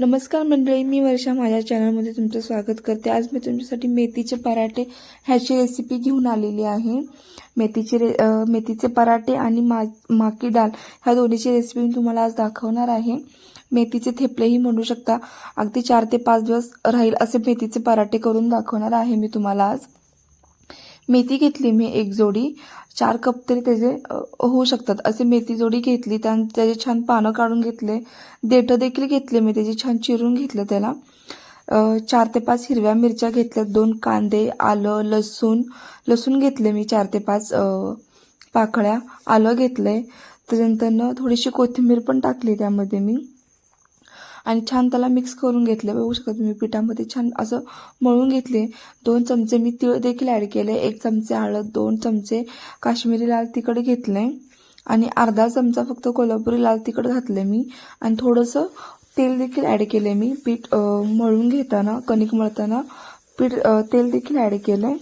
नमस्कार मंडळी मी वर्षा माझ्या चॅनलमध्ये तुमचं स्वागत करते. आज मी तुमच्यासाठी मेथीचे पराठे ह्याची रेसिपी घेऊन आलेली आहे. मेथीचे रे मेथीचे पराठे आणि मा माकी डाळ ह्या दोन्हीची रेसिपी मी तुम्हाला आज दाखवणार आहे. मेथीचे थेपलेही म्हणू शकता. अगदी चार ते पाच दिवस राहील असे मेथीचे पराठे करून दाखवणार आहे मी तुम्हाला आज. मेथी घेतली मी एक जोडी. चार कप तरी त्याचे होऊ शकतात. असे मेथी जोडी घेतली त्या त्याचे छान पानं काढून घेतले. देठं देखील घेतले मी त्याची छान चिरून घेतलं त्याला. चार ते पाच हिरव्या मिरच्या घेतल्यात दोन कांदे आलं लसूण. लसूण घेतले मी चार ते पाच पाकळ्या. आलं घेतलंय. त्याच्यानंतर थोडीशी कोथिंबीर पण टाकली त्यामध्ये मी. आणि छान त्याला मिक्स करून घेतले. बघू शकता तुम्ही पिठामध्ये छान असं मळून घेतले. दोन चमचे मी तीळ देखील ॲड केले. एक चमचे हळद दोन चमचे काश्मीरी लाल तिखट घेतले. आणि अर्धा चमचा फक्त कोल्हापुरी लाल तिखट घातले मी. आणि थोडंसं तेल देखील ॲड केले मी. पीठ मळून घेताना कणिक मळताना पीठ तेल देखील ॲड केलं.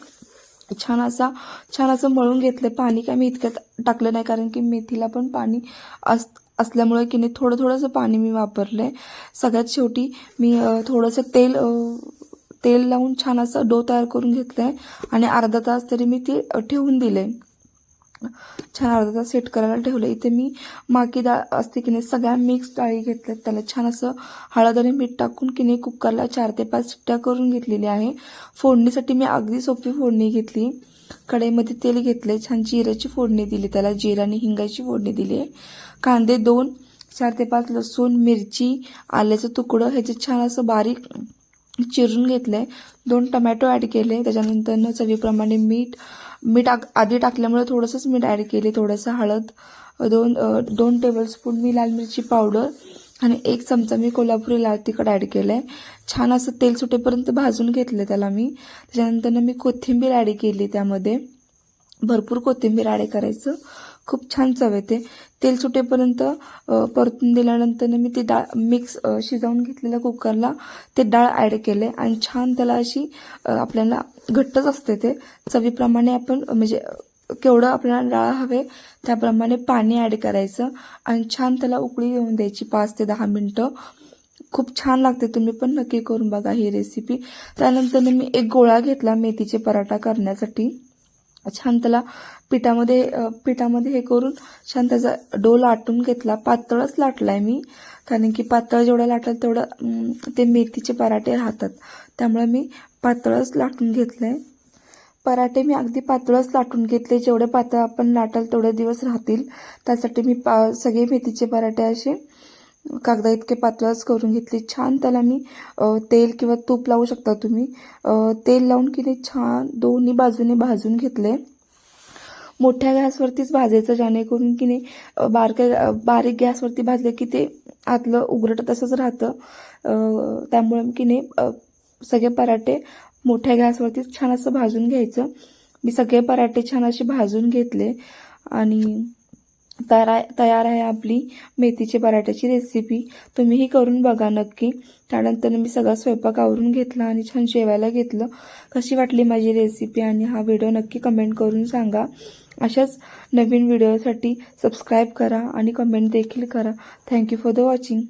छान असा छान असं मळून घेतलं. पाणी काय मी इतक्यात टाकलं नाही कारण की मेथीला पण पाणी अस असल्यामुळे की नाही थोडं थोडंसं पाणी मी वापरलं आहे सगळ्यात शेवटी मी थोडंसं तेल तेल लावून छान असं डो तयार करून घेतलं आहे आणि अर्धा तास तरी मी ते ठेवून दिले छान अर्धा तास सेट करायला ठेवलं इथे मी माकी डाळ असते की नाही सगळ्या मिक्स डाळी घेतल्यात त्याला. छान असं हळद आणि मीठ टाकून की नाही कुकरला चार ते पाच शिट्ट्या करून घेतलेली आहे. फोडणीसाठी मी अगदी सोपी फोडणी घेतली. कढईमध्ये तेल घेतले छान जिऱ्याची फोडणी दिली त्याला जिरा आणि हिंगाची फोडणी दिली कांदे दोन चार ते पाच लसूण मिरची आल्याचं तुकडं ह्याचे छान असं बारीक चिरून घेतले दोन टमॅटो ॲड केले. त्याच्यानंतर चवीप्रमाणे मीठ मीठ आधी टाकल्यामुळे थोडंसंच मीठ ॲड केले. थोडंसं हळद दोन दोन टेबलस्पून मी लाल मिरची पावडर आणि एक चमचा मी कोल्हापुरी लाल तिखट ॲड केलं आहे छान असं तेल सुटेपर्यंत भाजून घेतलं त्याला मी. त्याच्यानंतर मी कोथिंबीर ॲड केली त्यामध्ये. भरपूर कोथिंबीर ॲड करायचं. खूप छान चव येते तेल सुटेपर्यंत परतून दिल्यानंतर मी ती डाळ मिक्स शिजवून घेतलेल्या कुकरला ते डाळ ॲड केले आणि छान त्याला अशी आपल्याला घट्टच असते ते. चवीप्रमाणे आपण म्हणजे केवढं आपल्याला डाळ हवे त्याप्रमाणे पाणी ॲड करायचं आणि छान त्याला उकळी येऊन द्यायची पाच ते दहा मिनटं. खूप छान लागते तुम्ही पण नक्की करून बघा ही रेसिपी त्यानंतर मी एक गोळा घेतला मेथीचे पराठा करण्यासाठी. छान त्याला पिठामध्ये पिठामध्ये हे करून छान त्याचा डो लाटून घेतला. पातळच लाटलाय मी. कारण की पातळ जेवढं लाटलं तेवढं ते मेथीचे पराठे राहतात. त्यामुळे मी पातळच लाटून घेतलंय. पराठे मी अगदी पातळच लाटून घेतले. जेवढे पातळ आपण लाटाल तेवढे दिवस राहतील. त्यासाठी मी पा सगळे मेथीचे पराठे असे कागदा इतके पातळच करून घेतले. छान त्याला मी तेल किंवा तूप लावू शकता तुम्ही. तेल लावून की नाही छान दोन्ही बाजूने भाजून घेतले. मोठ्या गॅसवरतीच भाजायचं जेणेकरून की नाही बारक्या बारीक गॅसवरती भाजलं की ते आतलं उघडत तसंच राहतं. त्यामुळे की नाही सगळे पराठे मोठ्या गॅसवरतीच छान असं भाजून घ्यायचं. मी सगळे पराठे छान असे भाजून घेतले. आणि तयार आहे तयार आहे आपली मेथीचे पराठ्याची रेसिपी तुम्हीही करून बघा नक्की. त्यानंतर मी सगळा स्वयंपाक आवरून घेतला आणि छान जेवायला घेतलं. कशी वाटली माझी रेसिपी आणि हा व्हिडिओ नक्की कमेंट करून सांगा. अशाच नवीन व्हिडिओसाठी सबस्क्राईब करा आणि कमेंट देखील करा. Thank you for the watching